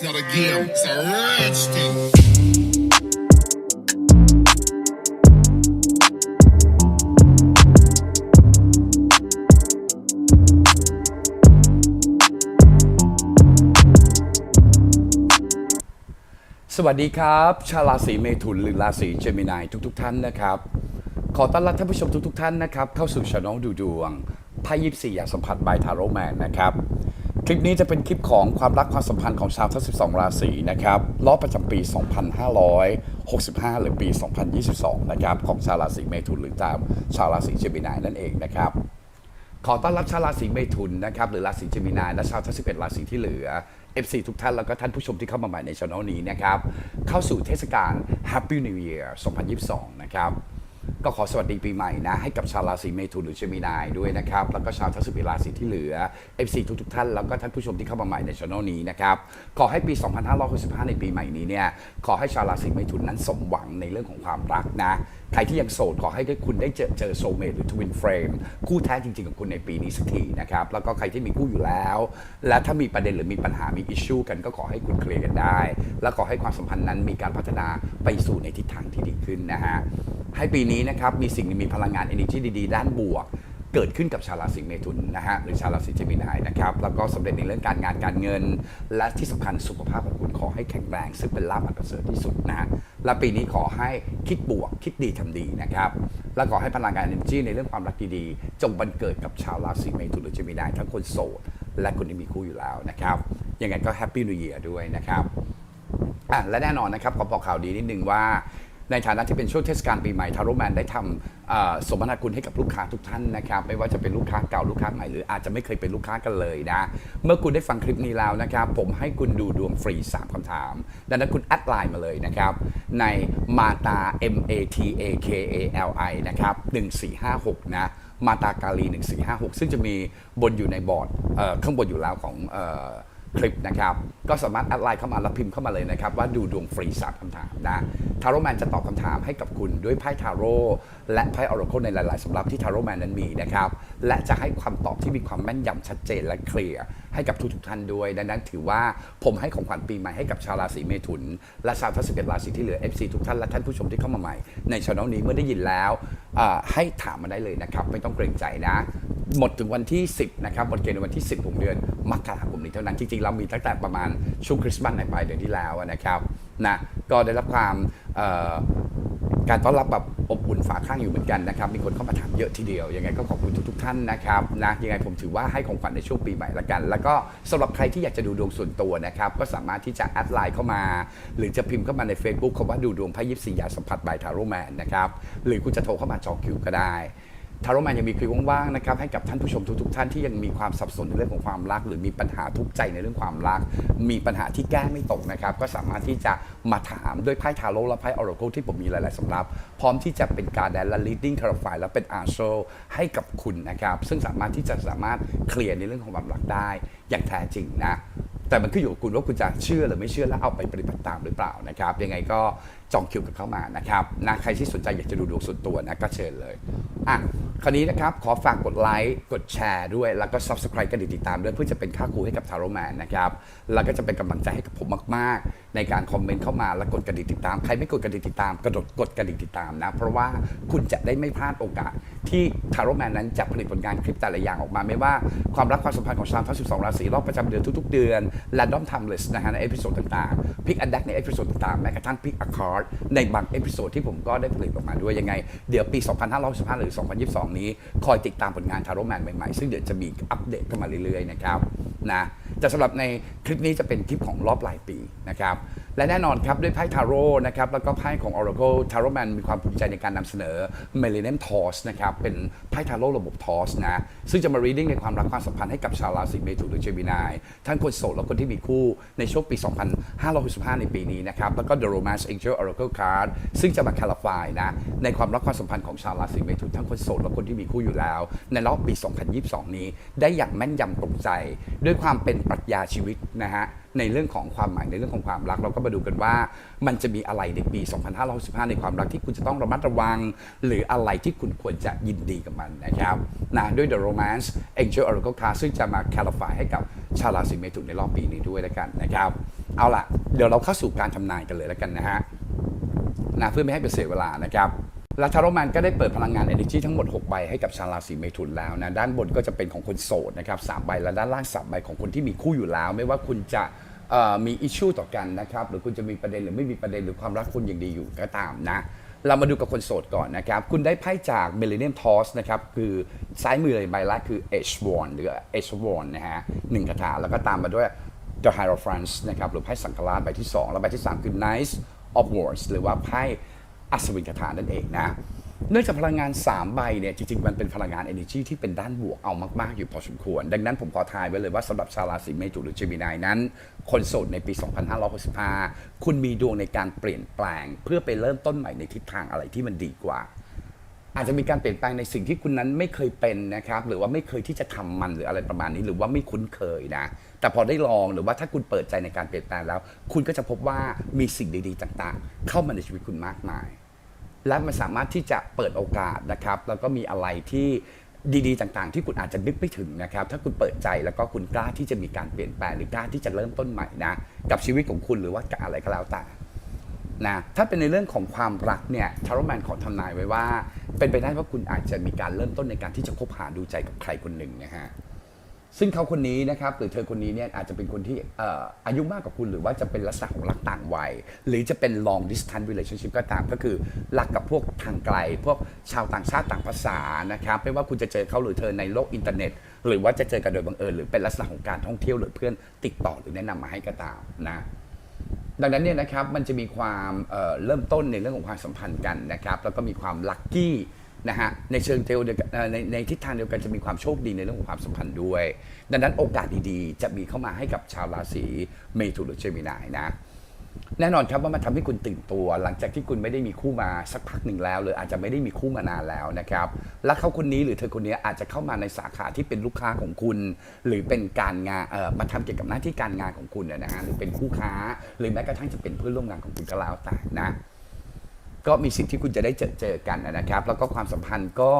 It's not a game, it's a rich thing. สวัสดีครับ ชาวราศีเมถุนหรือราศีเจมินายทุกๆทท่านนะครับ ขอต้อนรับท่านผู้ชมทุก ๆทท่านนะครับ เข้าสู่ช anel ดูดวงไพ่ยิปซีอยากสัมผัสบายทาโรแมนนะครับ คลิปนี้จะเป็นคลิปของความรักความสัมพันธ์ของชาวทั้ง 12 ราศีนะครับรอบประจำปี 2565 หรือปี 2022 นะครับ ของชาวราศีเมถุนหรือตามชาวราศีเจมินายนั่นเองนะครับขอต้อนรับชาวราศีเมถุนนะครับหรือราศีเจมินายและชาวทั้ง 11 ราศีที่เหลือ FC ทุกท่านแล้วก็ท่านผู้ชมที่เข้ามาใหม่ในช่องนี้นะครับเข้าสู่เทศกาล Happy New Year 2022 นะครับ ก็ขอสวัสดีปีใหม่นะ ให้กับชาวราศีเมถุนหรือเจมินายด้วยนะครับ แล้วก็ชาวทั้ง11ราศีที่เหลือ FC ทุกทุกๆท่าน แล้วก็ท่านผู้ชมที่เข้ามาใหม่ในช่องนี้นะครับ ขอให้ปี 2565 ในปีใหม่นี้เนี่ย ขอให้ชาวราศีเมถุนนั้นสมหวังในเรื่องของความรักนะ ใครที่ยังโสดขอให้คุณได้เจอเจอโซเมทหรือทวินเฟรมคู่แท้จริงๆของคุณในปีนี้สักทีนะครับ แล้วก็ใครที่มีคู่อยู่แล้ว และถ้ามีประเด็นหรือมีปัญหา มีอิชชูกันก็ขอให้คุณเคลียร์กันได้ และขอให้ความสัมพันธ์นั้นมีการพัฒนาไปสู่ในทิศทางที่ดีขึ้นนะฮะ ให้ปีนี้นะครับมีสิ่งมีพลังงาน energy ดีๆ ด้านบวก เกิดขึ้นกับชาวราศีเมถุนนะฮะหรือชาวราศีเจมินายนะครับแล้วก็สำเร็จในเรื่องการงานการเงิน และที่สำคัญสุขภาพของคุณขอให้แข็งแรง ซึ่งเป็นลาภอันประเสริฐที่สุดนะฮะและปีนี้ขอให้คิดบวกคิดดีทำดีนะครับและขอให้พลังงาน energy ในเรื่องความรักดีๆจงบันเกิดกับชาวราศีเมถุนหรือเจมินายทั้งคนโสดและคนที่มีคู่อยู่แล้วนะครับยังไงก็แฮปปี้ w ู e เ r ียด้วยนะครับอะและแน่นอนนะครับขอบอกข่าวดีนิดนึงว่า ในฐานะที่เป็นช่วงเทศกาลปีใหม่ทาโรแมนได้ทำสมนาคุณให้กับลูกค้าทุกท่านนะครับไม่ว่าจะเป็นลูกค้าเก่าลูกค้าใหม่หรืออาจจะไม่เคยเป็นลูกค้ากันเลยนะ เมื่อคุณได้ฟังคลิปนี้แล้วนะครับ ผมให้คุณดูดวงฟรี 3คำถาม ดังนั้นคุณแอดไลน์มาเลยนะครับ ในมาตา M A T A K A L I นะครับ1456 นะมาตากาลี 1456 ซึ่งจะมีบนอยู่ในบอร์ดข้างบนอยู่แล้วของ คลิปนะครับ ก็สามารถแอดไลน์เข้ามาแล้วพิมพ์เข้ามาเลยนะครับ ว่าดูดวงฟรีสามคำถามนะทาโร่แมนจะตอบคำถามให้กับคุณด้วยไพ่ทาโร่และไพ่ออร์เคิลในหลาย ๆสำรับที่ทาโร่แมนนั้นมีนะครับ และจะให้คำตอบที่มีความแม่นยำชัดเจนและเคลียร์ให้กับทุกๆท่านด้วย ดังนั้นถือว่าผมให้ของขวัญปีใหม่ให้กับชาวราศีเมถุน และชาวทัศเราศีที่เหลือ FC ทุกท่านและท่านผู้ชมที่เข้ามาใหม่ในช่องนี้เมื่อได้ยินแล้วให้ถามมาได้เลยนะครับไม่ต้องเกรงใจนะ หมดถึงวันที่ 10 นะครับหมดเกณฑ์ในวันที่ 10ของเดือนมกราคมนี้เท่านั้น จริงๆ เรามีตั้งแต่ประมาณช่วงคริสต์มาสในปลายเดือนที่แล้วนะครับนะก็ได้รับความการต้อนรับแบบอบอุ่นฝาข้างอยู่เหมือนกันนะครับ มีคนเข้ามาถามเยอะทีเดียว ยังไงก็ขอบคุณทุกๆท่านนะครับนะยังไงผมถือว่าให้ของขวัญในช่วงปีใหม่ละกัน แล้วก็สำหรับใครที่อยากจะดูดวงส่วนตัวนะครับ ก็สามารถที่จะแอดไลน์เข้ามา หรือจะพิมพ์เข้ามาใน Facebook คำว่าดูดวงไพ่ยิปซียาสัมผัสบายทาโรแมนนะครับ หรือคุณจะโทรเข้ามาจองคิวก็ได้ ทาร์โรแมนยังมีคิวว่างๆนะครับให้กับท่านผู้ชมทุกๆท่านที่ยังมีความสับสนในเรื่องของความรัก หรือมีปัญหาทุกข์ใจในเรื่องความรัก มีปัญหาที่แก้ไม่ตกนะครับ ก็สามารถที่จะมาถามด้วยไพ่ทาโร่และไพ่ออร์เคิลที่ผมมีหลายๆสำรับ พร้อมที่จะเป็นการแดนและ leading c a r a f i และเป็นอาร์โซให้กับคุณนะครับ ซึ่งสามารถที่จะสามารถเคลียร์ในเรื่องของความรักได้ อย่างแท้จริงนะแต่มันขึ้นอยู่กับคุณว่าคุณจะเชื่อหรือไม่เชื่อแล้วเอาไปปฏิบัติตามหรือเปล่านะครับ ยังไงก็จองคิวกันเข้ามานะครับนะใครที่สนใจอยากจะดูดวงส่วนตัวนะก็เชิญเลยอะคราวนี้นะครับ ขอฝากกดไลค์กดแชร์ด้วย แล้วก็ subscribe กันติดตามด้วยเพื่อจะเป็นค่าครูให้กับทาโรแมนนะครับ แล้วก็จะเป็นกำลังใจให้กับผมมาก ๆ ในการคอมเมนต์เข้ามาแล้วกดกระดิ่งติดตาม ใครไม่กดกระดิ่งติดตามกระโดดกดกระดิ่งติดตามนะ เพราะว่าคุณจะได้ไม่พลาดโอกาส ที่ทาโรแมนนั้นจะผลิตผลงานคลิปแต่ละอย่างออกมา ไม่ว่าความรักความสัมพันธ์ของชาวทั้ง 12 ราศีรอบประจำเดือนทุกๆ เดือน Random Timeless นะฮะในเอพิโซดต่างๆ Pick and Deck ในเอพิโซดต่างๆแม้กระทั่ง Pick a Card ในบางเอพิโซดที่ผมก็ได้ผลิตออกมาด้วยยังไง เดี๋ยวปี 2565หรือ 2022 นี้คอยติดตามผลงานทาโรแมนใหม่ๆ ซึ่งเดี๋ยวจะมีอัปเดตเข้ามาเรื่อยๆนะครับนะแต่สำหรับในคลิปนี้จะเป็นคลิปของรอบปลายปีนะครับและแน่นอนครับ ด้วยไพ่ทาโร่นะครับ แล้วก็ไพ่ของ Oracle Tarot Man มีความภูมิใจในการนำเสนอ Millennium Toss นะครับ เป็นไพ่ทาโร่ระบบ Toss นะ ซึ่งจะมา reading ในความรักความสัมพันธ์ให้กับชาวราศีเมถุนหรือเจมินายทั้งคนโสดและคนที่มีคู่ในช่วงปี 2565 ในปีนี้นะครับ แล้วก็ The Romance Angel Oracle Card ซึ่งจะมา clarify นะ ในความรักความสัมพันธ์ของชาวราศีเมถุนทั้งคนโสดและคนที่มีคู่อยู่แล้ว ในรอบปี 2022 นี้ ได้อย่างแม่นยำตรงใจ ด้วยความเป็นปรัชญาชีวิตนะฮะ ในเรื่องของความหมายในเรื่องของความรัก เราก็มาดูกันว่า มันจะมีอะไรในปี 2565 ในความรักที่คุณจะต้องระมัดระวัง หรืออะไรที่คุณควรจะยินดีกับมันนะครับนะด้วย The Romance Angel Oracle Card ซึ่งจะมา clarify ให้กับชาวราศีเมถุนในรอบปีนี้ด้วยแล้วกันนะครับเอาล่ะเดี๋ยวเราเข้าสู่การทำนายกันเลยแล้วกันนะฮะนะเพื่อไม่ให้เป็นเสียเวลานะครับละทาโรแมนก็ได้เปิดพลังงาน Energy ทั้งหมด 6 ใบให้กับชาวราศีเมถุนแล้วนะ ด้านบนก็จะเป็นของคนโสดนะครับสามใบและด้านล่างสามใบของคนที่มีคู่อยู่แล้ว ไม่ว่าคุณจะ มีอิชชูต่อกันนะครับ หรือคุณจะมีประเด็นหรือไม่มีประเด็นหรือความรักคุณยังดีอยู่ก็ตามนะ เรามาดูกับคนโสดก่อนนะครับ คุณได้ไพ่จาก Millennium Toss นะครับ คือซ้ายมือเลยใบแรกคือ H w a n หรือ H w a n นะฮะหนึ่งคาถาแล้วก็ตามมาด้วย The Hierophant นะครับหรือไพ่สังฆราชใบที่ 2 แล้วใบที่ 3 คือ Knight of Wands หรือว่าไพ่อัศวินคาถานั่นเองนะ เนื่องจากพลังงาน 3 ใบเนี่ยจริงๆ มันเป็นพลังงาน energy ที่เป็นด้านบวกเอามาก ๆ อยู่พอสมควร ดังนั้นผมขอทายไว้เลยว่าสำหรับชาวราศีเมถุนหรือเจมินายนั้น คนโสดในปี 2565 คุณมีดวงในการเปลี่ยนแปลง เพื่อไปเริ่มต้นใหม่ในทิศทางอะไรที่มันดีกว่า อาจจะมีการเปลี่ยนแปลงในสิ่งที่คุณนั้นไม่เคยเป็นนะครับหรือว่าไม่เคยที่จะทำมันหรืออะไรประมาณนี้หรือว่าไม่คุ้นเคยนะแต่พอได้ลองหรือว่าถ้าคุณเปิดใจในการเปลี่ยนแปลงแล้ว คุณก็จะพบว่ามีสิ่งดีๆ ต่าง ๆ เข้ามาในชีวิตคุณมากมาย และมันสามารถที่จะเปิดโอกาสนะครับแล้วก็มีอะไรที่ดีๆ ต่างๆ ที่คุณอาจจะนึกไม่ถึงนะครับ ถ้าคุณเปิดใจแล้วก็คุณกล้าที่จะมีการเปลี่ยนแปลงหรือกล้าที่จะเริ่มต้นใหม่นะกับชีวิตของคุณหรือว่ากับอะไรก็แล้วแต่นะถ้าเป็นในเรื่องของความรักเนี่ยทาร์แมนขอทำนายไว้ว่า เป็นไปได้ว่าคุณอาจจะมีการเริ่มต้นในการที่จะคบหาดูใจกับใครคนหนึ่งนะฮะ ซึ่งเขาคนนี้นะครับหรือเธอคนนี้เนี่ยอาจจะเป็นคนที่เอ่ออายุมากกว่าคุณหรือว่าจะเป็นลักษณะของรักต่างวัย หรือจะเป็น long distance relationship ก็ตามก็คือรักกับพวกทางไกล พวกชาวต่างชาติต่างภาษานะครับไม่ว่าคุณจะเจอเขาหรือเธอในโลกอินเทอร์เน็ต หรือว่าจะเจอกันโดยบังเอิญหรือเป็นลักษณะของการท่องเที่ยวหรือเพื่อนติดต่อหรือแนะนำมาให้ก็ตามนะ ดังนั้นเนี่ยนะครับมันจะมีความเอ่อเริ่มต้นในเรื่องของความสัมพันธ์กันนะครับ แล้วก็มีความลัคกี้ นะฮะในเชิงเทวเดียกในในทิศทางเดียวกันจะมีความโชคดีในเรื่องของความสัมพันธ์ด้วย ดังนั้นโอกาสดีๆ จะมีเข้ามาให้กับชาวราศีเมถุนหรือเจมินายนะแน่นอนครับว่ามันทำให้คุณตื่นตัว หลังจากที่คุณไม่ได้มีคู่มาสักพักหนึ่งแล้วหรืออาจจะไม่ได้มีคู่มานานแล้วนะครับและเขาคนนี้หรือเธอคนนี้อาจจะเข้ามาในสาขาที่เป็นลูกค้าของคุณ หรือเป็นการงานเอ่อมาทำเกี่ยวกับหน้าที่การงานของคุณนะฮะหรือเป็นคู่ค้า หรือแม้กระทั่งจะเป็นเพื่อนร่วมงานของคุณก็แล้วแต่นะ ก็มีสิทธิ์ที่คุณจะได้เจอเจอกันนะครับ แล้วก็ความสัมพันธ์ก็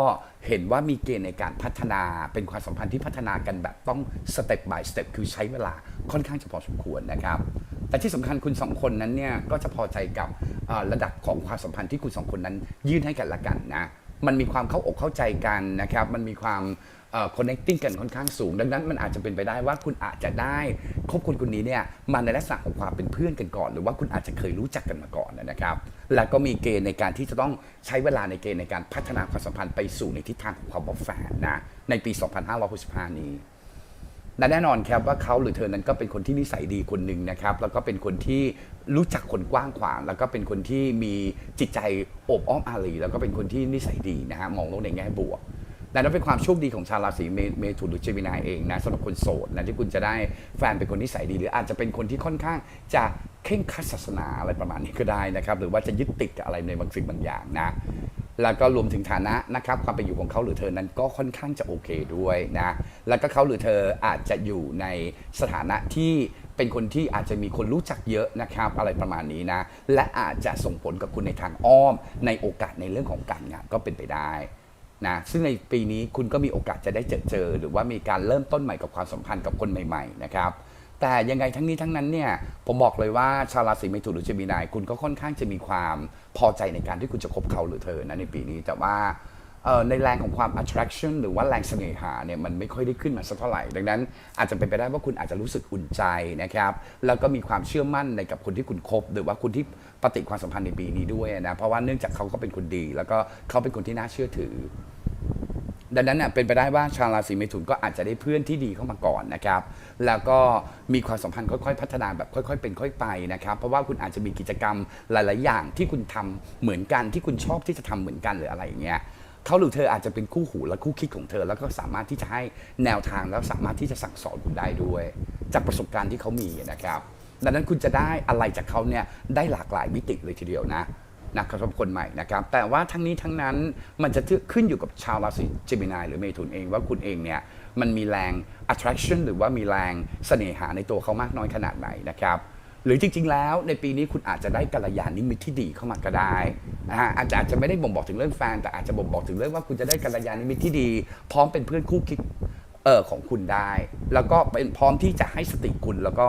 เห็นว่ามีเกณฑ์ในการพัฒนาเป็นความสัมพันธ์ที่พัฒนากันแบบต้องสเต็ป by สเต็ปคือใช้เวลาค่อนข้างจะพอสมควรนะครับ แต่ที่สำคัญคุณสองคนนั้นเนี่ยก็จะพอใจกับระดับของความสัมพันธ์ที่คุณสองคนนั้นยื่นให้กันละกันนะมันมีความเข้าอกเข้าใจกันนะครับ มันมีความ connecting กันค่อนข้างสูง ดังนั้นมันอาจจะเป็นไปได้ว่าคุณอาจจะได้คบคนคนนี้เนี่ยมาในลักษณะของความเป็นเพื่อนกันก่อน หรือว่าคุณอาจจะเคยรู้จักกันมาก่อนนะครับ แล้วก็มีเกณฑ์ในการที่จะต้องใช้เวลาในเกณฑ์ในการพัฒนาความสัมพันธ์ไปสู่ในทิศทางของความเป็นแฟนนะในปี 2565 นี้และแน่นอนครับว่าเขาหรือเธอนั้นก็เป็นคนที่นิสัยดีคนหนึ่งนะครับ แล้วก็เป็นคนที่รู้จักคนกว้างขวาง แล้วก็เป็นคนที่มีจิตใจอบอ้อมอารีแล้วก็เป็นคนที่นิสัยดีนะฮะมองโลกในแง่บวก ดังนั้นเป็นความโชคดีของชาวราศีเมถุนหรือเจมินายเองนะสำหรับคนโสดนะที่คุณจะได้แฟนเป็นคนนิสัยดี หรืออาจจะเป็นคนที่ค่อนข้างจะเข่งคัดศาสนาอะไรประมาณนี้ก็ได้นะครับ หรือว่าจะยึดติดกับอะไรในบางสิ่งบางอย่างนะแล้วก็รวมถึงฐานะนะครับความเป็นอยู่ของเขาหรือเธอนั้นก็ค่อนข้างจะโอเคด้วยนะแล้วก็เขาหรือเธออาจจะอยู่ในสถานะที่เป็นคนที่อาจจะมีคนรู้จักเยอะนะครับ อะไรประมาณนี้นะ และอาจจะส่งผลกับคุณในทางอ้อม ในโอกาสในเรื่องของการงานก็เป็นไปได้ นะซึ่งในปีนี้คุณก็มีโอกาสจะได้เจอเจอ หรือว่ามีการเริ่มต้นใหม่กับความสัมพันธ์กับคนใหม่ๆนะครับแต่ยังไงทั้งนี้ทั้งนั้นเนี่ยผมบอกเลยว่าชาวราศีเมถุนหรือเจมินายคุณก็ค่อนข้างจะมีความพอใจในการที่คุณจะคบเขาหรือเธอนะในปีนี้แต่ว่า ในแรงของความ attraction หรือว่าแรงเสน่หาเนี่ยมันไม่ค่อยได้ขึ้นมาสักเท่าไหร่ ดังนั้นอาจจะเป็นไปได้ว่าคุณอาจจะรู้สึกอุ่นใจนะครับ แล้วก็มีความเชื่อมั่นในกับคนที่คุณคบ หรือว่าคนที่ปฏิความสัมพันธ์ในปีนี้ด้วยนะ เพราะว่าเนื่องจากเขาก็เป็นคนดี แล้วก็เขาเป็นคนที่น่าเชื่อถือ ดังนั้นเน่ะเป็นไปได้ว่าชาวราศีเมถุนก็อาจจะได้เพื่อนที่ดีเข้ามาก่อนนะครับ แล้วก็มีความสัมพันธ์ค่อยๆ พัฒนาแบบค่อย ๆ เป็นค่อยไปนะครับ เพราะว่าคุณอาจจะมีกิจกรรมหลาย ๆ อย่างที่คุณทำเหมือนกันที่คุณชอบที่จะทำเหมือนกันหรืออะไรอย่างเงี้ย เขาหรือเธออาจจะเป็นคู่หูและคู่คิดของเธอ แล้วก็สามารถที่จะให้แนวทางแล้วสามารถที่จะสั่งสอนคุณได้ด้วย จากประสบการณ์ที่เขามีนะครับดังนั้นคุณจะได้อะไรจากเขาเนี่ยได้หลากหลายมิติเลยทีเดียวนะนะครับสำหรับคนใหม่นะครับ แต่ว่าทั้งนี้ทั้งนั้นมันจะขึ้นอยู่กับชาวราศีเจมินายหรือเมถุนเองว่าคุณเองเนี่ยมันมีแรง attraction หรือว่ามีแรงเสน่หาในตัวเขามากน้อยขนาดไหนนะครับ หรือจริง ๆ แล้วในปีนี้คุณอาจจะได้กัลยาณมิตรที่ดีเข้ามาก็ได้นะฮะอาจจะอาจจะไม่ได้บ่งบอกถึงเรื่องแฟน แต่อาจจะบ่งบอกถึงเรื่องว่าคุณจะได้กัลยาณมิตรที่ดี พร้อมเป็นเพื่อนคู่คิดเออของคุณได้ แล้วก็เป็นพร้อมที่จะให้สติคุณแล้วก็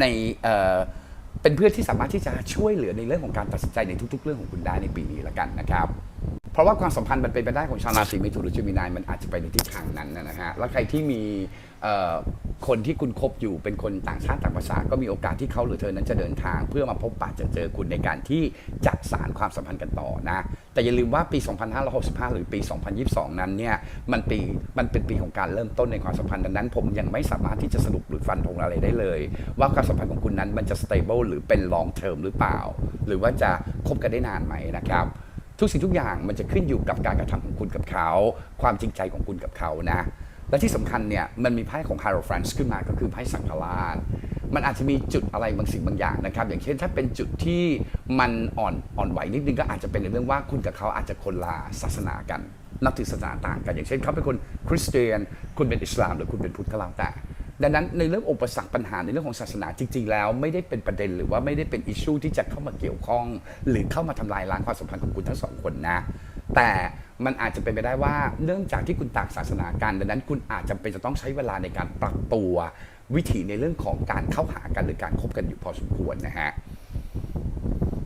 ในเออเป็นเพื่อนที่สามารถที่จะช่วยเหลือในเรื่องของการตัดสินใจในทุก ๆ เรื่องของคุณได้ในปีนี้ละกันนะครับ เพราะว่าความสัมพันธ์มันเป็นไปได้ของชาวราศีเมถุนหรือเจมินายมันอาจจะไปในทิศทางนั้นนะฮะแล้วใครที่มี คนที่คุณคบอยู่เป็นคนต่างชาติต่างภาษา ก็มีโอกาสที่เขาหรือเธอนั้นจะเดินทาง เพื่อมาพบปะจะเจอคุณในการที่จะสารความสัมพันธ์กันต่อนะ แต่อย่าลืมว่าปี 2565 หรือปี 2022 นั้นเนี่ยมันปีมันเป็นปีของการเริ่มต้นในความสัมพันธ์ดังนั้น ผมยังไม่สามารถที่จะสรุปหรือฟันธงอะไรได้เลย ว่าความสัมพันธ์ของคุณนั้นมันจะ stable หรือเป็น long term หรือเปล่า หรือว่าจะคบกันได้นานไหมนะครับทุกสิ่งทุกอย่างมันจะขึ้นอยู่กับการกระทำของคุณกับเขา ความจริงใจของคุณกับเขานะ และที่สำคัญเนี่ยมันมีไพ่ของ h a r o f r a n c e ขึ้นมาก็คือไพ่สังฆราชมันอาจจะมีจุดอะไรบางสิ่งบางอย่างนะครับ อย่างเช่นถ้าเป็นจุดที่มันอ่อนอ่อนไหวนิดนึงก็อาจจะเป็นในเรื่องว่าคุณกับเขาอาจจะคนละศาสนากัน นับถือศาสนาต่างกัน อย่างเช่นเขาเป็นคนคริสเตียน คุณเป็นอิสลาม หรือคุณเป็นพุทธก็แล้วแต่ดังนั้นในเรื่องอุปสรรคปัญหาในเรื่องของศาสนาจริง ๆ แล้วไม่ได้เป็นประเด็นหรือว่าไม่ได้เป็นอิชชูที่จะเข้ามาเกี่ยวข้อง หรือเข้ามาทำลายล้างความสัมพันธ์ของคุณทั้งสองคนนะ แต่มันอาจจะเป็นไปได้ว่าเนื่องจากที่คุณต่างศาสนากันดังนั้นคุณอาจจะเป็นจะต้องใช้เวลาในการปรับตัววิถีในเรื่องของการเข้าหากันหรือการคบกันอยู่พอสมควรนะฮะ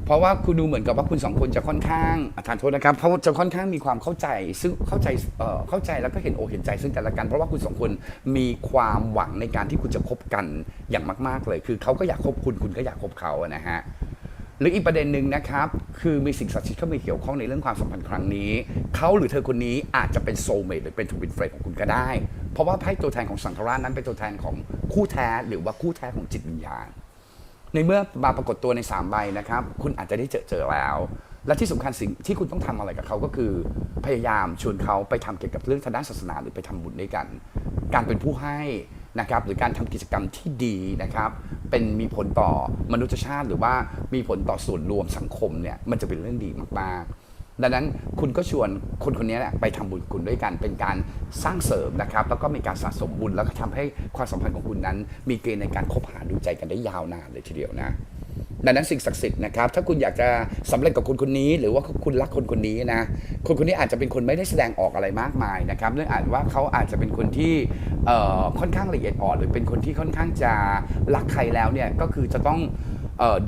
เพราะว่าคุณดูเหมือนกับว่าคุณสองคนจะค่อนข้างอะทานโทษนะครับเพราะจะค่อนข้างมีความเข้าใจ ซึ่งเข้าใจเอ่อเข้าใจแล้วก็เห็นอกเห็นใจซึ่งกันและกัน เพราะว่าคุณสองคนมีความหวังในการที่คุณจะคบกันอย่างมาก ๆเลย คือเขาก็อยากคบคุณคุณก็อยากคบเขาอะนะฮะ หรืออีกประเด็นหนึ่งนะครับ คือมีสิ่งศักดิ์สิทธิ์เข้ามาเกี่ยวข้องในเรื่องความสัมพันธ์ครั้งนี้ เขาหรือเธอคนนี้อาจจะเป็นโซเมตหรือเป็นทูบินเฟรนของคุณก็ได้ เพราะว่าไพ่ตัวแทนของสังฆราชนั้นเป็นตัวแทนของคู่แท้หรือว่าคู่แท้ของจิตวิญญาณ ในเมื่อมาปรากฏตัวใน3ใบนะครับ คุณอาจจะได้เจอเจอแล้ว และที่สำคัญสิ่งที่คุณต้องทำอะไรกับเขาก็คือ พยายามชวนเขาไปทำเกี่ยวกับเรื่องทางด้านศาสนาหรือไปทำบุญด้วยกัน การเป็นผู้ให้ นะครับหรือการทำกิจกรรมที่ดีนะครับเป็นมีผลต่อมนุษยชาติ หรือว่ามีผลต่อส่วนรวมสังคมเนี่ยมันจะเป็นเรื่องดีมากๆดังนั้นคุณก็ชวนคนคนนี้ไปทำบุญกับคุณด้วยกันเป็นการสร้างเสริมนะครับ แล้วก็มีการสะสมบุญแล้วก็ทำให้ความสัมพันธ์ของคุณนั้น มีเกณฑ์ในการคบหาดูใจกันได้ยาวนานเลยทีเดียวนะ ดังนั้นสิ่งศักดิ์สิทธิ์นะครับถ้าคุณอยากจะสำเร็จกับคนคนนี้ หรือว่าคุณรักคนคนนี้นะคนคนนี้อาจจะเป็นคนไม่ได้แสดงออกอะไรมากมายนะครับเรื่องอาจว่าเขาอาจจะเป็นคนที่ค่อนข้างละเอียดอ่อนหรือเป็นคนที่ค่อนข้างจะรักใครแล้วเนี่ยก็คือจะต้อง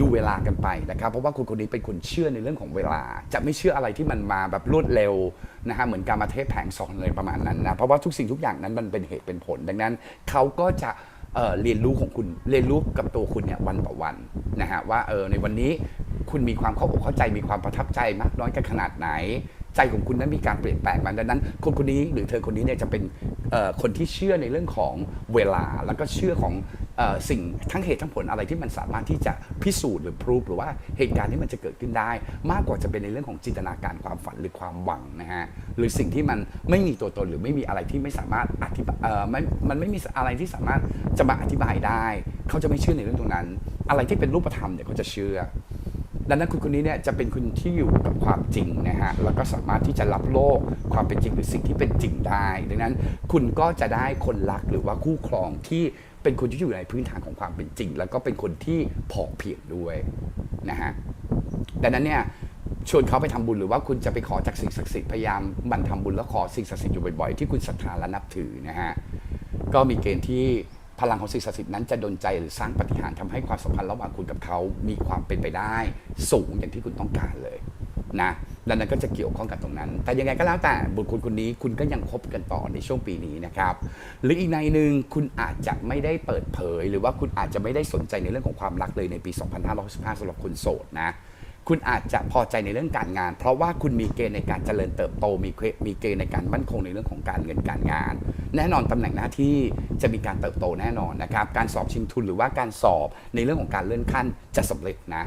ดูเวลากันไปนะครับ เพราะว่าคนคนนี้เป็นคนเชื่อในเรื่องของเวลา จะไม่เชื่ออะไรที่มันมาแบบรวดเร็วนะฮะเหมือนการมาเทศแผงสอนอะไรประมาณนั้นนะเพราะว่าทุกสิ่งทุกอย่างนั้นมันเป็นเหตุเป็นผล ดังนั้นเขาก็จะ เออเรียนรู้ของคุณเรียนรู้กับตัวคุณเนี่ยวันต่อวันนะฮะว่าเออในวันนี้คุณมีความเข้าอกเข้าใจมีความประทับใจมากน้อยกันขนาดไหน ใจของคุณนั้นมีการเปลี่ยนแปลงมาดังนั้น คนคนนี้หรือเธอคนนี้เนี่ยจะเป็นคนที่เชื่อในเรื่องของเวลา แล้วก็เชื่อของสิ่งทั้งเหตุทั้งผลอะไรที่มันสามารถที่จะพิสูจน์หรือพรูฟหรือว่าเหตุการณ์ที่มันจะเกิดขึ้นได้ มากกว่าจะเป็นในเรื่องของจินตนาการความฝันหรือความหวังนะฮะหรือสิ่งที่มันไม่มีตัวตนหรือไม่มีอะไรที่ไม่สามารถอธิบายเออไม่มันไม่มีอะไรที่สามารถจะมาอธิบายได้ เขาจะไม่เชื่อในเรื่องตรงนั้น อะไรที่เป็นรูปธรรมเนี่ยเขาจะเชื่อ ดังนั้นคุณคนนี้เนี่ยจะเป็นคนที่อยู่กับความจริงนะฮะแล้วก็สามารถที่จะรับโลกความเป็นจริงหรือสิ่งที่เป็นจริงได้ ดังนั้นคุณก็จะได้คนรักหรือว่าคู่ครองที่เป็นคนที่อยู่ในพื้นฐานของความเป็นจริง แล้วก็เป็นคนที่พอเพียงด้วยนะฮะดังนั้นเนี่ยชวนเขาไปทำบุญหรือว่าคุณจะไปขอจากสิ่งศักดิ์สิทธิ์พยายามหมันทำบุญแล้วขอสิ่งศักดิ์สิทธิ์อยู่บ่อยๆที่คุณศรัทธาและนับถือนะฮะก็มีเกณฑ์ที่ พลังของสิ่งศักดิ์สิทธิ์นั้นจะดลใจหรือสร้างปฏิหารย์ทำให้ความสัมพันธ์ระหว่างคุณกับเขา มีความเป็นไปได้สูงอย่างที่คุณต้องการเลยนะดังนั้นก็จะเกี่ยวข้องกับตรงนั้น แต่ยังไงก็แล้วแต่บุตรคคลคนนี้คุณก็ยังคบกันต่อในช่วงปีนี้นะครับ หรืออีกในหนึ่งคุณอาจจะไม่ได้เปิดเผย หรือว่าคุณอาจจะไม่ได้สนใจในเรื่องของความรักเลยในปี 2565สำหรับคนโสดนะ คุณอาจจะพอใจในเรื่องการงาน เพราะว่าคุณมีเกณฑ์ในการเจริญเติบโต มีเกณฑ์มีเกณฑ์ในการมั่นคงในเรื่องของการเงินการงาน แน่นอนตำแหน่งหน้าที่จะมีการเติบโตแน่นอนนะครับการสอบชิงทุนหรือว่าการสอบในเรื่องของการเลื่อนขั้นจะสำเร็จนะ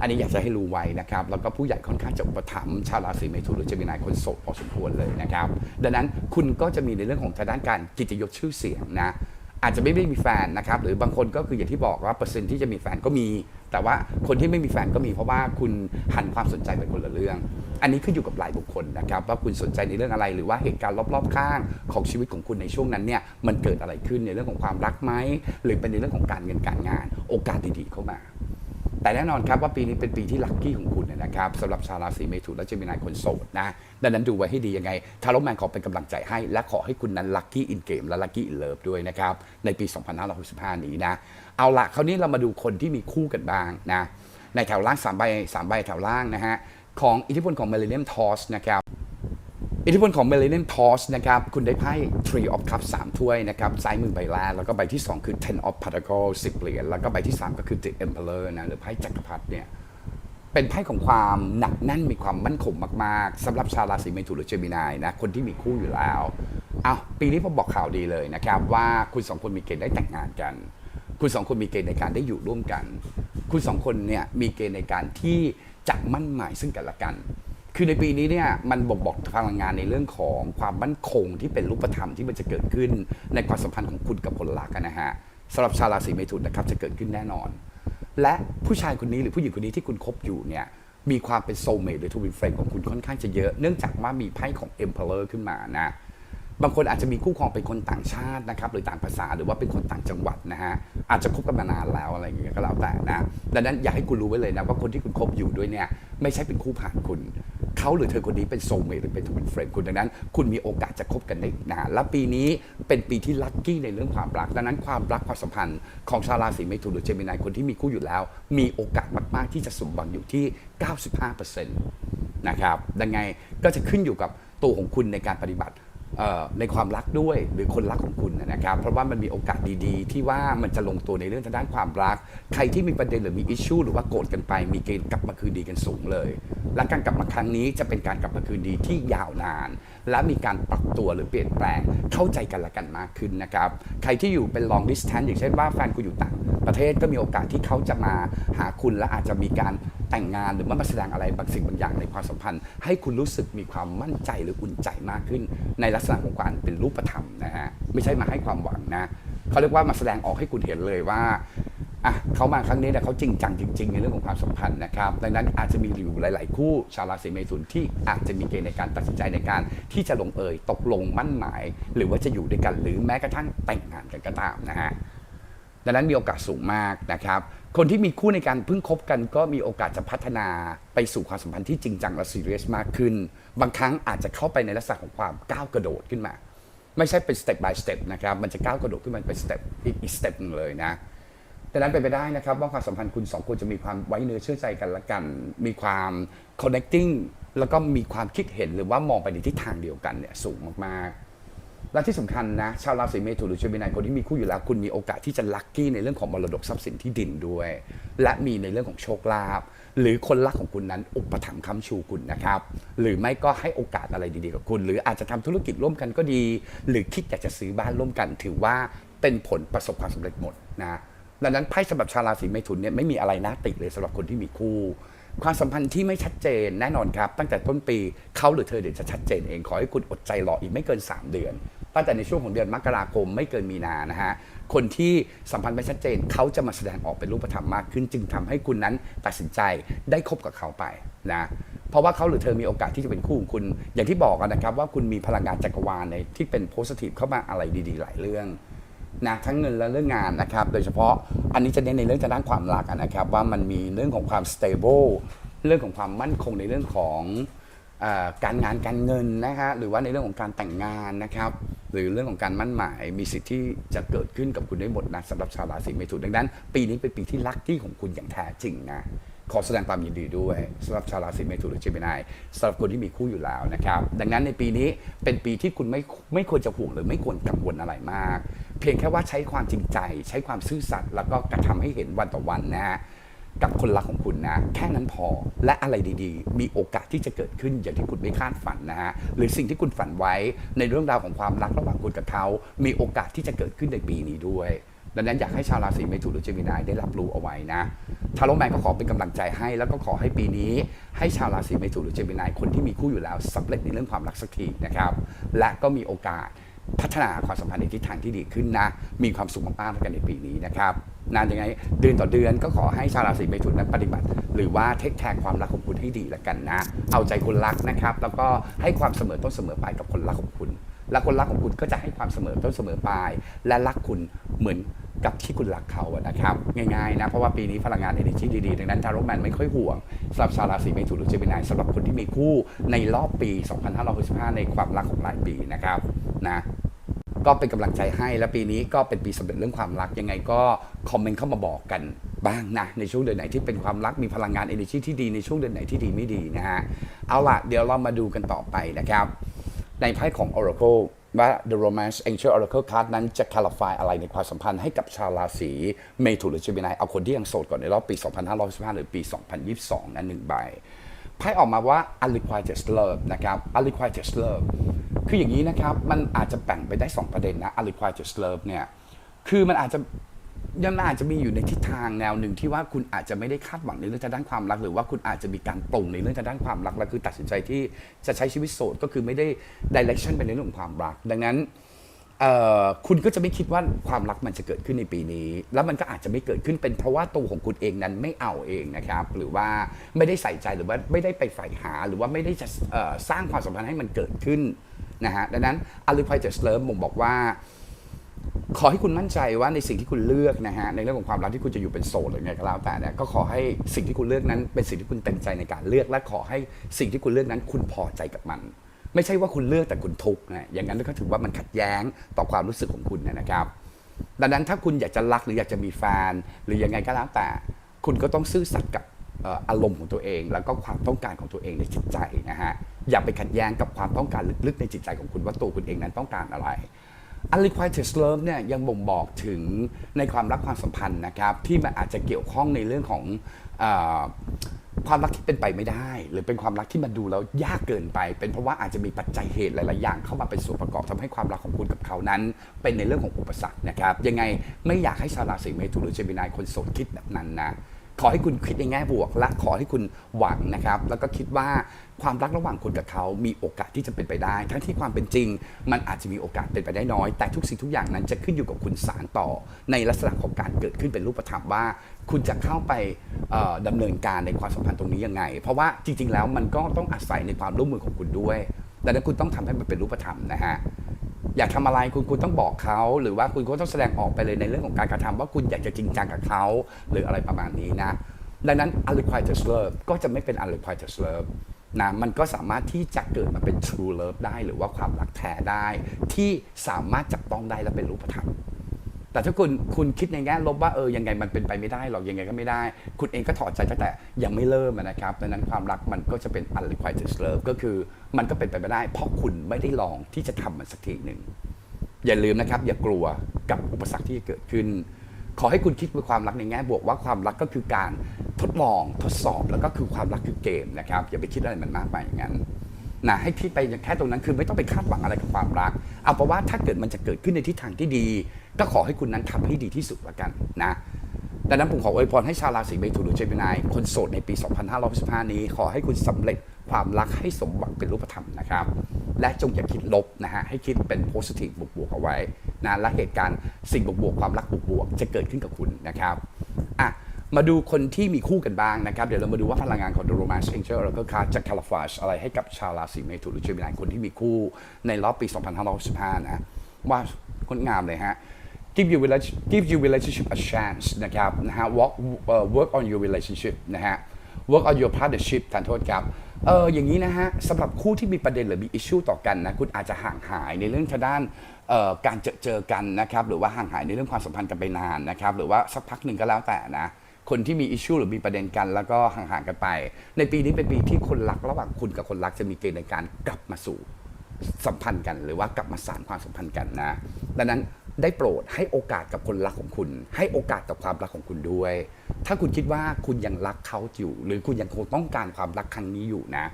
อันนี้อยากจะให้รู้ไว้นะครับ แล้วก็ผู้ใหญ่ค่อนข้างจะอุปถัมภ์ชาวราศีเมถุนหรือจะมีนายคนโสดพอสมควรเลยนะครับ ดังนั้นคุณก็จะมีในเรื่องของทางด้านการกิจยศชื่อเสียงนะ อาจจะไม่ได้มีแฟนนะครับหรือบางคนก็คืออย่างที่บอกว่าเปอร์เซ็นต์ที่จะมีแฟนก็มี แต่ว่าคนที่ไม่มีแฟนก็มีเพราะว่าคุณหันความสนใจไปคนละเรื่อง อันนี้ขึ้นอยู่กับหลายบุคคลนะครับว่าคุณสนใจในเรื่องอะไรหรือว่าเหตุการณ์รอบๆ ข้างของชีวิตของคุณในช่วงนั้นเนี่ยมันเกิดอะไรขึ้นในเรื่องของความรักไหมหรือเป็นในเรื่องของการเงินการงาน โอกาสดีๆเข้ามา แต่แน่นอนครับว่าปีนี้เป็นปีที่ลัคกี้ของคุณนะครับสำหรับชาวราศีเมถุนและเจมินายคนโสดนะดังนั้นดูไว้ให้ดียังไงทาโร่แมนขอเป็นกำลังใจให้ และขอให้คุณนั้นลัคกี้อินเกมและลัคกี้อินเลิฟด้วยนะครับในปี 2565 นี้นะเอาละคราวนี้เรามาดูคนที่มีคู่กันบ้างนะในแถวล่าง3ใบ3ใบแถวล่างนะฮะของอิทธิพลของเมลิเนียมทอสนะครับ อิทธิพลของ Millennium Toss นะครับคุณได้ไพ่ Three of Cups 3ถ้วยนะครับซ้ายมือใบแรกแล้วก็ใบที่ 2 คือ Ten of Pentacles 10 เหรียญแล้วก็ใบที่ 3 ก็คือ The Emperor นะหรือไพ่จักรพรรดิเนี่ยเป็นไพ่ของความหนักแน่นมีความมั่นคงมากๆสำหรับชาวราศีเมถุนหรือเจมินายนะคนที่มีคู่อยู่แล้วอ้าวปีนี้ผมบอกข่าวดีเลยนะครับว่าคุณสองคนมีเกณฑ์ได้แต่งงานกัน คุณสองคนมีเกณฑ์ในการได้อยู่ร่วมกัน คุณสองคนเนี่ยมีเกณฑ์ในการที่จะมั่นหมายซึ่งกันและกัน คือในปีนี้เนี่ยมันบ่งบอกพลังงานในเรื่องของความมั่นคงที่เป็นรูปธรรมที่มันจะเกิดขึ้นในความสัมพันธ์ของคุณกับคนรักนะฮะสำหรับชาวราศีเมถุนนะครับจะเกิดขึ้นแน่นอน และผู้ชายคนนี้หรือผู้หญิงคนนี้ที่คุณคบอยู่เนี่ยมีความเป็นโซเมทหรือทวินเฟรนของคุณค่อนข้างจะเยอะเนื่องจากว่ามีไพ่ของ Emperor ขึ้นมานะบางคนอาจจะมีคู่ครองเป็นคนต่างชาตินะครับหรือต่างภาษาหรือว่าเป็นคนต่างจังหวัดนะฮะอาจจะคบกันมานานแล้วอะไรอย่างเงี้ยก็แล้วแต่นะดังนั้นอยากให้คุณรู้ไว้เลยนะว่าคนที่คุณคบอยู่ด้วยเนี่ยไม่ใช่เป็นคู่ผ่านคุณ เขาหรือเธอคนนี้เป็นโซมเมตหรือเป็นทวินเฟรนคุณดังนั้น คุณมีโอกาสจะคบกันได้นะและปีนี้เป็นปีที่ลัคกี้ในเรื่องความรักดังนั้นความรักความสัมพันธ์ของชาวราศีเมถุนหรือเจมินายคนที่มีคู่อยู่แล้ว มีโอกาสมากๆที่จะสมหวังอยู่ที่ 95%นะครับดังไงก็จะขึ้นอยู่กับตัวของคุณในการปฏิบัติ ในความรักด้วยหรือคนรักของคุณนะครับ เพราะว่ามันมีโอกาสดีๆ ที่ว่ามันจะลงตัวในเรื่องทางด้านความรัก ใครที่มีประเด็นหรือมีอิชชูหรือว่าโกรธกันไป มีเกณฑ์กลับมาคืนดีกันสูงเลย และการกลับมาครั้งนี้จะเป็นการกลับมาคืนดีที่ยาวนาน และมีการปรับตัวหรือเปลี่ยนแปลงเข้าใจกันและกันมากขึ้นนะครับใครที่อยู่เป็น long distance อย่างเช่นว่าแฟนคุณอยู่ต่างประเทศก็มีโอกาสที่เขาจะมาหาคุณและอาจจะมีการ แต่งงานหรือว่ามาแสดงอะไรบางสิ่งบางอย่างในความสัมพันธ์ ให้คุณรู้สึกมีความมั่นใจหรืออุ่นใจมากขึ้น ในลักษณะของการเป็นรูปธรรมนะฮะไม่ใช่มาให้ความหวังนะเขาเรียกว่ามาแสดงออกให้คุณเห็นเลยว่าอะเขามาครั้งนี้เนี่ยเขาจริงจังจริง ๆ ในเรื่องของความสัมพันธ์นะครับดังนั้นอาจจะมีอยู่หลาย ๆ คู่ชาวราศีเมถุนที่อาจจะมีเกณฑ์ในการตัดสินใจในการที่จะลงเอยตกลงมั่นหมาย หรือว่าจะอยู่ด้วยกันหรือแม้กระทั่งแต่งงานกันก็ตามนะฮะดังนั้นมีโอกาสสูงมากนะครับ คนที่มีคู่ในการเพิ่งคบกัน ก็มีโอกาสจะพัฒนาไปสู่ความสัมพันธ์ที่จริงจังและซีเรียสมากขึ้น บางครั้งอาจจะเข้าไปในลักษณะของความก้าวกระโดดขึ้นมา ไม่ใช่เป็นสเต็ป by สเต็ปนะครับ มันจะก้าวกระโดดขึ้นมาเป็นสเต็ปอีกสเต็ปหนึ่งเลยนะดังนั้นเป็นไปได้นะครับว่าความสัมพันธ์คุณสองคนจะมีความไว้เนื้อเชื่อใจกันละกัน มีความ connecting แล้วก็มีความคิดเห็นหรือว่ามองไปในทิศทางเดียวกันเนี่ยสูงมากๆ และที่สำคัญนะชาวราศีเมถุนหรือเจมินายคนที่มีคู่อยู่แล้ว คุณมีโอกาสที่จะลัคกี้ในเรื่องของมรดกทรัพย์สินที่ดินด้วย และมีในเรื่องของโชคลาภหรือคนรักของคุณนั้นอุปถัมภ์ค้ำชูคุณนะครับ หรือไม่ก็ให้โอกาสอะไรดีๆกับคุณ หรืออาจจะทำธุรกิจร่วมกันก็ดี หรือคิดอยากจะซื้อบ้านร่วมกัน ถือว่าเป็นผลประสบความสำเร็จหมดนะดังนั้นไพ่สำหรับชาวราศีเมถุนเนี่ยไม่มีอะไรน่าติเลยสำหรับคนที่มีคู่ความสัมพันธ์ที่ไม่ชัดเจนแน่นอนครับ ตั้งแต่ต้นปีเขาหรือเธอเดี๋ยวจะชัดเจนเอง ขอให้คุณอดใจรออีกไม่เกิน 3 เดือน ตั้งแต่ในช่วงของเดือนมกราคมไม่เกินมีนานะฮะคนที่สัมพันธ์ไม่ชัดเจนเขาจะมาแสดงออกเป็นรูปธรรมมากขึ้น จึงทำให้คุณนั้นตัดสินใจได้คบกับเขาไปนะเพราะว่าเขาหรือเธอมีโอกาสที่จะเป็นคู่ของคุณ อย่างที่บอกกันนะครับว่าคุณมีพลังงานจักรวาลในที่เป็นโพสิทีฟเข้ามาอะไรดีๆ หลายเรื่องนะทั้งเงินและเรื่องงานนะครับ โดยเฉพาะอันนี้จะเน้นในเรื่องทางด้านความรักนะครับ ว่ามันมีเรื่องของความ stable เรื่องของความมั่นคงในเรื่องของ การงานการเงินนะฮะหรือว่าในเรื่องของการแต่งงานนะครับหรือเรื่องของการมั่นหมายมีสิทธิ์ที่จะเกิดขึ้นกับคุณได้หมดนะสำหรับชาวราศีเมถุนดังนั้น ปีนี้เป็นปีที่ลัคกี้ของคุณอย่างแท้จริงนะขอแสดงความยินดีด้วยสำหรับชาวราศีเมถุนหรือเจมินายสำหรับคนที่มีคู่อยู่แล้วนะครับดังนั้นในปีนี้เป็นปีที่คุณไม่ไม่ควรจะห่วงหรือไม่ควรกังวลอะไรมาก เพียงแค่ว่าใช้ความจริงใจ ใช้ความซื่อสัตย์แล้วก็กระทำให้เห็นวันต่อวันนะฮะ กับคนรักของคุณนะ แค่นั้นพอและอะไรดีๆ มีโอกาสที่จะเกิดขึ้นอย่างที่คุณไม่คาดฝันนะฮะหรือสิ่งที่คุณฝันไว้ในเรื่องราวของความรักระหว่างคุณกับเขา มีโอกาสที่จะเกิดขึ้นในปีนี้ด้วยดังนั้นอยากให้ชาวราศีเมถุนหรือเจมินายได้รับรู้เอาไว้นะทาโรแมนก็ขอเป็นกำลังใจให้ แล้วก็ขอให้ปีนี้ ให้ชาวราศีเมถุนหรือเจมินายคนที่มีคู่อยู่แล้วสำเร็จในเรื่องความรักสักทีนะครับ และก็มีโอกาสพัฒนาความสัมพันธ์ในทิศทางที่ดีขึ้นนะ มีความสุขมากๆกันในปีนี้นะครับ นานยังไงเดือนต่อเดือนก็ขอให้ชาวราศีเมถุนนั้นปฏิบัติ หรือว่าเทคแคร์ความรักของคุณให้ดีล้วกันนะ เอาใจคนรักนะครับ แล้วก็ให้ความเสมอต้นเสมอปลายกับคนรักของคุณ และคนรักของคุณก็จะให้ความเสมอต้นเสมอปลาย และรักคุณเหมือนกับที่คุณรักเขาอะนะครับ ง่ายๆนะ เพราะว่าปีนี้พลังงาน energy ดีๆ ดังนั้นทาร่แมนไม่ค่อยห่วงสำหรับชาวราศีเมถุนหรือเจมินายสำหรับคนที่มีคู่ในรอบปี 2565 ในความรักของหลายปีนะครับนะ ก็เป็นกำลังใจให้ และปีนี้ก็เป็นปีสำเร็จเรื่องความรักยังไงก็คอมเมนต์เข้ามาบอกกันบ้างนะในช่วงเดือนไหนที่เป็นความรักมีพลังงาน energy ที่ดีในช่วงเดือนไหนที่ดีไม่ดีนะฮะเอาล่ะเดี๋ยวเรามาดูกันต่อไปนะครับ ในไพ่ของ Oracle ว่า The Romance Angel Oracle Card นั้นจะ clarify อะไรในความสัมพันธ์ให้กับชาวราศีเมถุนหรือ Gemini เอาคนที่ยังโสดก่อนในรอบปี 2515 หรือปี 2022 นั้นหนึ่งใบไพ่ออกมาว่า unrequited love นะครับ unrequited love คืออย่างนี้นะครับ มันอาจจะแบ่งไปได้ 2 ประเด็นนะ unrequited love เนี่ย คือมันอาจจะยังอาจจะมีอยู่ในทิศทางแนวหนึ่งที่ว่าคุณอาจจะไม่ได้คาดหวังในเรื่องทางด้านความรัก หรือว่าคุณอาจจะมีการปรุงในเรื่องทางด้านความรักแล้วคือตัดสินใจที่จะใช้ชีวิตโสดก็คือไม่ได้ direction ไปในเรื่องของความรัก ดังนั้นคุณก็จะไม่คิดว่าความรักมันจะเกิดขึ้นในปีนี้ แล้วมันก็อาจจะไม่เกิดขึ้นเป็นเพราะว่าตัวของคุณเองนั้นไม่เอาเองนะครับ หรือว่าไม่ได้ใส่ใจหรือว่าไม่ได้ไปใฝ่หา หรือว่าไม่ได้จะสร้างความสัมพันธ์ให้มันเกิดขึ้น นะฮะดังนั้นอลิพายเจสเลมผมบอกว่า ขอให้คุณมั่นใจว่าในสิ่งที่คุณเลือกนะฮะในเรื่องของความรักที่คุณจะอยู่เป็นโสดหรือไงก็แล้วแต่เนี่ยก็ขอให้สิ่งที่คุณเลือกนั้น เป็นสิ่งที่คุณเต็มใจในการเลือกและขอให้สิ่งที่คุณเลือกนั้น คุณพอใจกับมัน ไม่ใช่ว่าคุณเลือกแต่คุณทุกข์นะอย่างนั้นก็ถือว่ามันขัดแย้งต่อความรู้สึกของคุณนะครับ ดังนั้นถ้าคุณอยากจะรักหรืออยากจะมีแฟน หรือยังไงก็แล้วแต่ คุณก็ต้องซื่อสัตย์กับอารมณ์ของตัวเอง แล้วก็ความต้องการของตัวเองในจิตใจนะฮะ อย่าไปขัดแย้งกับความต้องการลึกๆในจิตใจของคุณว่าตัวคุณเองนั้นต้องการอะไร unrequited love เนี่ยยังบ่งบอกถึงในความรักความสัมพันธ์นะครับ ที่มันอาจจะเกี่ยวข้องในเรื่องของอความรักที่เป็นไปไม่ได้ หรือเป็นความรักที่มันดูแล้วยากเกินไป เป็นเพราะว่าอาจจะมีปัจจัยเหตุหลายๆ อย่างเข้ามาเป็นส่วนประกอบทำให้ความรักของคุณกับเขานั้น เป็นในเรื่องของอุปสรรคนะครับยังไงไม่อยากให้ชาวราศีเมถุนหรือเจมินายคนโสดคิดแบบนั้นนะ ขอให้คุณคิดในแง่บวก และขอให้คุณหวังนะครับ แล้วก็คิดว่าความรักระหว่างคุณกับเขามีโอกาสที่จะเป็นไปได้ ทั้งที่ความเป็นจริง มันอาจจะมีโอกาสเป็นไปได้น้อย แต่ทุกสิ่งทุกอย่างนั้นจะขึ้นอยู่กับคุณสารต่อ ในลักษณะของการเกิดขึ้นเป็นรูปธรรมว่า คุณจะเข้าไปเอ่อดำเนินการในความสัมพันธ์ตรงนี้ยังไง เพราะว่าจริง ๆ แล้วมันก็ต้องอาศัยในความร่วมมือของคุณด้วยดังนั้นคุณต้องทำให้มันเป็นรูปธรรมนะฮะ อยากทำอะไรคุณคุณต้องบอกเขา หรือว่าคุณก็ต้องแสดงออกไปเลยในเรื่องของการกระทำว่าคุณอยากจะจริงจังกับเขา หรืออะไรประมาณนี้นะ ดังนั้น unrequited love ก็จะไม่เป็น unrequited love นะมันก็สามารถที่จะเกิดมาเป็น true love ได้ หรือว่าความรักแท้ได้ ที่สามารถจับต้องได้และเป็นรูปธรรม แต่ถ้าคุณคุณคิดในแง่ลบว่าเออยังไงมันเป็นไปไม่ได้หรอกยังไงก็ไม่ได้ คุณเองก็ถอดใจตั้งแต่ยังไม่เริ่มนะครับดังนั้นความรักมันก็จะเป็น unrequited love ก็คือมันก็เป็นไปไม่ได้ เพราะคุณไม่ได้ลองที่จะทำมันสักทีหนึ่งอย่าลืมนะครับ อย่ากลัวกับอุปสรรคที่จะเกิดขึ้น ขอให้คุณคิดเป็นความรักในแง่บวกว่าความรักก็คือการทดลองทดสอบแล้วก็คือความรักคือเกมนะครับอย่าไปคิดอะไรมันมากไปอย่างนั้น นะให้คิดไปแค่ตรงนั้นคือไม่ต้องไปคาดหวังอะไรกับความรัก เอาเพราะว่าถ้าเกิดมันจะเกิดขึ้นในทิศทางที่ดี ก็ขอให้คุณนั้นทำให้ดีที่สุดละกันนะดังนั้นผมขออวยพรให้ชาวราศีเมถุนหรือเจมินายคนโสดในปี 2565 นี้ ขอให้คุณสำเร็จความรักให้สมหวังเป็นรูปธรรมนะครับ และจงอย่าคิดลบนะฮะให้คิดเป็น positive บวกๆเอาไว้นะและเหตุการณ์สิ่งบวกๆความรักบวกๆจะเกิดขึ้นกับคุณนะครับอะ มาดูคนที่มีคู่กันบ้างนะครับ เดี๋ยวเรามาดูว่าพลังงานของ The Romance Angel แล้วก็คาจะ c a l i f a g e อะไรให้กับชาวราศีเมถุนหรือเจมินายคนที่มีคู่ในรอบปี 2565 นะ ว่าคนงามเลยฮะ give you relation give you relationship a chance นะครับนะฮะ work uh, work on your relationship นะฮะ work on your partnership ทานโทษครับเอออย่างนี้นะฮะสำหรับคู่ที่มีประเด็นหรือมี issue ต่อกันนะคุณอาจจะห่างหายในเรื่องทางด้านการเจอเจอกันนะครับหรือว่าห่างหายในเรื่องความสัมพันธ์กันไปนานนะครับหรือว่าสักพักหนึ่งก็แล้วแต่นะ คนที่มีอิชชูหรือมีประเด็นกัน แล้วก็ห่างๆกันไป ในปีนี้เป็นปีที่คนรักระหว่างคุณกับคนรักจะมีเกณฑ์ในการกลับมาสู่สัมพันธ์กัน หรือว่ากลับมาสานความสัมพันธ์กันนะ ดังนั้นได้โปรดให้โอกาสกับคนรักของคุณ ให้โอกาสกับความรักของคุณด้วย ถ้าคุณคิดว่าคุณยังรักเขาอยู่ หรือคุณยังคงต้องการความรักครั้งนี้อยู่นะ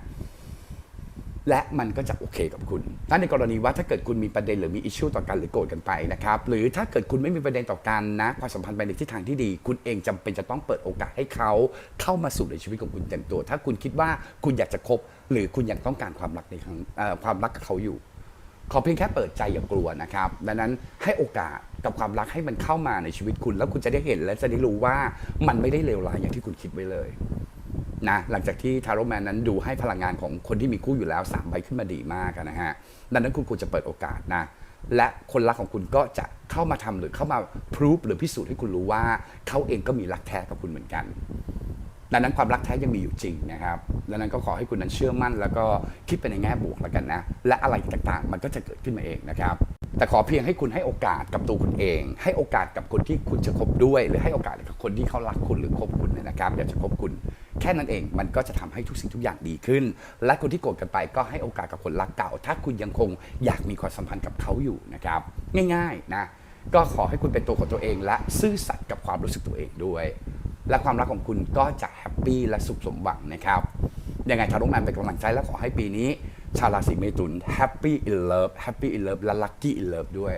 และมันก็จะโอเคกับคุณถ้าในกรณีว่าถ้าเกิดคุณมีประเด็นหรือมีอิชชูต่อกันหรือโกรธกันไปนะครับ หรือถ้าเกิดคุณไม่มีประเด็นต่อกันนะความสัมพันธ์ไปในทิศทางที่ดี คุณเองจำเป็นจะต้องเปิดโอกาสให้เขาเข้ามาสู่ในชีวิตของคุณเต็มตัว ถ้าคุณคิดว่าคุณอยากจะคบ หรือคุณยังต้องการความรักในครั้งความรักกับเขาอยู่ขอเพียงแค่เปิดใจอย่ากลัวนะครับ ดังนั้นให้โอกาสกับความรักให้มันเข้ามาในชีวิตคุณ แล้วคุณจะได้เห็นและจะได้รู้ว่ามันไม่ได้เลวร้ายอย่างที่คุณคิดไว้เลย นะหลังจากที่ทาโร่แมนนั้นดูให้พลังงานของคนที่มีคู่อยู่แล้ว3ใบขึ้นมาดีมากนะฮะดังนั้นคุณควรจะเปิดโอกาสนะและคนรักของคุณก็จะเข้ามาทำหรือเข้ามาพรูฟหรือพิสูจน์ให้คุณรู้ว่าเขาเองก็มีรักแท้กับคุณเหมือนกันดังนั้นความรักแท้ยังมีอยู่จริงนะครับดังนั้นก็ขอให้คุณนั้นเชื่อมั่น แล้วก็คิดไปในแง่บวกแล้วกันนะ และอะไรต่างๆ มันก็จะเกิดขึ้นมาเองนะครับ แต่ขอเพียงให้คุณให้โอกาสกับตัวคุณเอง ให้โอกาสกับคนที่คุณจะคบด้วย หรือให้โอกาสกับคนที่เขารักคุณหรือคบคุณนะครับอยากจะคบคุณ แค่นั้นเองมันก็จะทำให้ทุกสิ่งทุกอย่างดีขึ้น และคนที่โกรธกันไปก็ให้โอกาสกับคนรักเก่า ถ้าคุณยังคงอยากมีความสัมพันธ์กับเขาอยู่นะครับ ง่ายๆนะก็ขอให้คุณเป็นตัวของตัวเอง และซื่อสัตย์กับความรู้สึกตัวเองด้วย และความรักของคุณก็จะแฮปปี้และสุขสมหวังนะครับยังไงชาวโรงแรมเป็นกำลังใจและขอให้ปีนี้ ชาวราศีเมถุนแฮปปี้อินเลิฟแฮปปี้อินเลิฟและลัคกี้อินเลิฟด้วย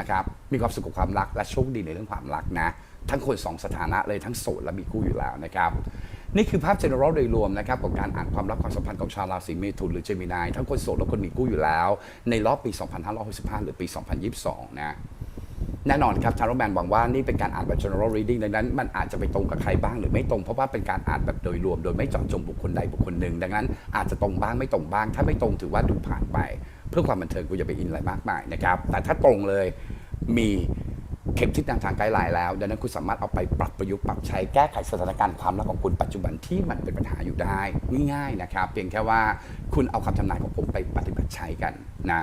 นะครับมีความสุขกับความรักและโชคดีในเรื่องความรักนะ ทั้งคนสองสถานะเลยทั้งโสดและมีคู่อยู่แล้วนะครับ นี่คือภาพ general โดยรวมนะครับของการอ่านความรักความสัมพันธ์ของชาวราศีเมถุนหรือเจมินายทั้งคนโสดและคนมีคู่อยู่แล้ว ในรอบปี 2565 หรือปี 2022 นะแน่นอนครับชาร์ลแมนหวังว่านี่เป็นการอ่านแบบ general reading ดังนั้น มันอาจจะไปตรงกับใครบ้างหรือไม่ตรงเพราะว่าเป็นการอ่านแบบโดยรวม โดยไม่เจาะจงบุคคลใดบุคคลหนึ่ง ดังนั้นอาจจะตรงบ้างไม่ตรงบ้าง ถ้าไม่ตรงถือว่าดูผ่านไป เพื่อความบันเทิงกูอย่าไปอินอะไรมากมายนะครับแต่ถ้าตรงเลยมี เข็มทิศทางทางไกด์ไลน์แล้ว ดังนั้นคุณสามารถเอาไปปรับประยุกต์ปรับใช้แก้ไขสถานการณ์ความรักของคุณปัจจุบันที่มันเป็นปัญหาอยู่ได้ง่ายๆนะครับ เพียงแค่ว่าคุณเอาคำทำนายของผมไปปฏิบัติใช้กันนะ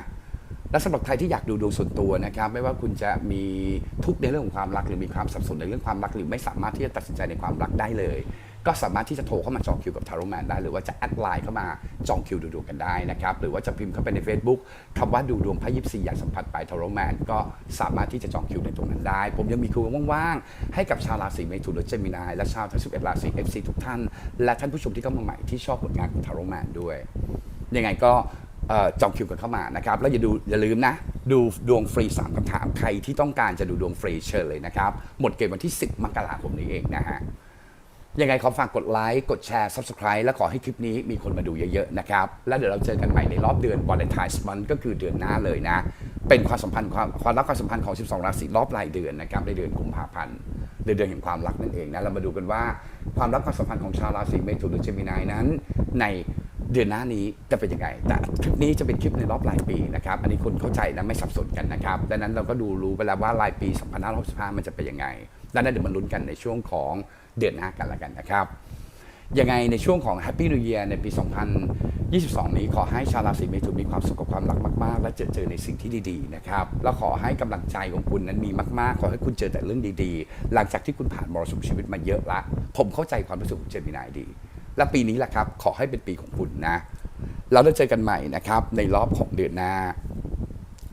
และสำหรับใครที่อยากดูดวงส่วนตัวนะครับ ไม่ว่าคุณจะมีทุกในเรื่องของความรักหรือมีความสับสนในเรื่องความรักหรือไม่สามารถที่จะตัดสินใจในความรักได้เลย ก็สามารถที่จะโทรเข้ามาจองคิวกับทาร์โรแมนได้ หรือว่าจะแอดไลน์เข้ามาจองคิวดูดวงกันได้นะครับ หรือว่าจะพิมพ์เข้าไปใน Facebook คำว่าดูดวงพระยิปซีอยากสัมผัสไปทาร์โรแมนก็สามารถที่จะจองคิวในตรงนั้นได้ ผมยังมีคิวว่างๆ ให้กับชาวราศีเมถุนและเจมินายและชาวทั้ง11ราศี FC ทุกท่าน และท่านผู้ชมที่เข้ามาใหม่ที่ชอบผลงานของทาร์โรแมนด้วย ยังไงก็จองคิวกันเข้ามานะครับ แล้วอย่าดูอย่าลืมนะ ดูดวงฟรี 3คำถาม ใครที่ต้องการจะดูดวงฟรีเชิญเลยนะครับ หมดเกมวันที่ 10 มกราคมนี้เองนะฮะ ยังไงขอฝากกดไลค์กดแชร์ Subscribe และขอให้คลิปนี้มีคนมาดูเยอะๆนะครับ แล้วเดี๋ยวเราเจอกันใหม่ในรอบเดือนวาเลนไทน์มันก็คือเดือนหน้าเลยนะ เป็นความสัมพันธ์ความความรักความสัมพันธ์ของ 12 ราศีรอบรายเดือนนะครับในเดือนกุมภาพันธ์ในเดือนแห่งความรักนั่นเองนะเรามาดูกันว่าความรักความสัมพันธ์ของชาวราศีเมถุนหรือเจมินายนั้น ในเดือนหน้านี้จะเป็นยังไง แต่คลิปนี้จะเป็นคลิปในรอบรายปีนะครับ อันนี้คนเข้าใจนะไม่สับสนกันนะครับ ดังนั้นเราก็ดูรู้ไปแล้วว่ารายปี 2565 มันจะเป็นยังไงดังนั้นเดี๋ยวมาลุ้นกันในช่วงของ เดือนหน้ากันละกันนะครับยังไงในช่วงของ Happy New Year ในปี 2022 นี้ขอให้ชาวราศีเมถุนมีความสุขกับความรักมาก ๆ และเจอเจอในสิ่งที่ดี ๆ นะครับ แล้วขอให้กำลังใจของคุณนั้นมีมาก ๆ ขอให้คุณเจอแต่เรื่องดีๆ หลังจากที่คุณผ่านมรสุมชีวิตมาเยอะละ ผมเข้าใจความรู้สึกของเจมินายดี และปีนี้แหละครับ ขอให้เป็นปีของคุณนะ เราได้เจอกันใหม่นะครับในรอบของเดือนหน้า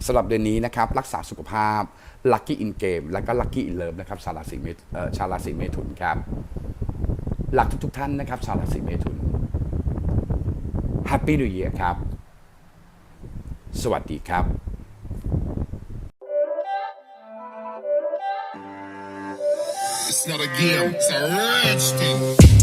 สำหรับเดือนนี้นะครับรักษาสุขภาพ Lucky in Game และก็ Lucky in Love นะครับชาวราศีเมชาวราศีเมถุนครับหลักทุกๆท่านนะครับชาวราศีเมถุน Happy New Year ครับ สวัสดีครับ It's not a game, it's a rich thing.